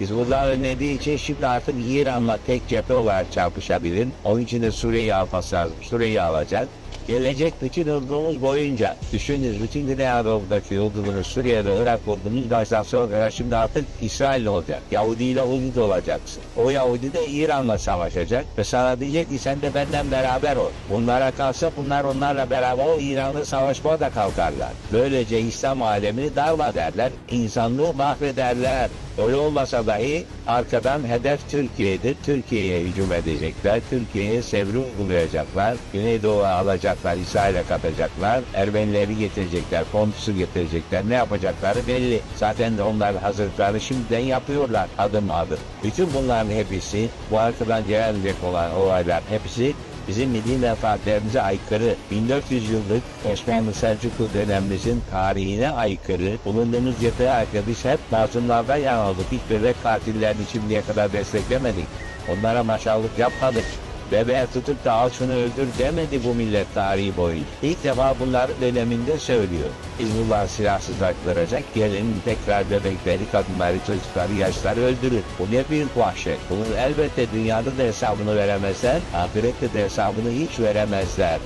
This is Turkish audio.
Hizbullah önlediği için şimdi artık İran'la tek cephe olarak çarpışabilir. Onun için de Suriye'yi alması lazım. Suriye'yi alacak. Gelecek bütün yıldızımız boyunca düşünün bütün Güney Anadolu'daki yıldızımız Suriye'de Irak vurdunuz baştan sonra şimdi artık İsrail olacak. Yahudi ile Yahudi olacaksın. O Yahudi de İran'la savaşacak ve sana diyecek ki sen de benden beraber ol. Bunlara kalsa bunlar onlarla beraber ol İran'la savaşmaya da kalkarlar. Böylece İslam alemini darma derler, insanlığı mahvederler. Öyle olmasa dahi arkadan hedef Türkiye'dir. Türkiye'ye hücum edecekler. Türkiye'ye sevri uygulayacaklar. Güneydoğu'ya alacaklar, İsrail'e katacaklar. Ermenileri getirecekler, Pontus'u getirecekler. Ne yapacakları belli. Zaten de onlar hazırlıklarını şimdiden yapıyorlar adım adım. Bütün bunların hepsi bu arkadan gelecek olan olaylar hepsi bizim milli menfaatlerimize aykırı, 1400 yıllık Osmanlı Selçuklu dönemimizin tarihine aykırı, bulunduğumuz cephe aykırı biz hep mazlumlardan yanıldık. Hiç bebek katillerini şimdiye kadar desteklemedik. Onlara maşallık yapmadık. Bebeğe tutup da al şunu öldür demedi bu millet tarihi boyunca. İlk defa bunlar döneminde söylüyor. Hizbullah silahsızlaştıracak, gelin tekrar bebekleri, kadınları, çocukları, yaşları öldürür. Bu ne büyük vahşet. Bunun elbette dünyada da hesabını veremezler, ahirette de hesabını hiç veremezler.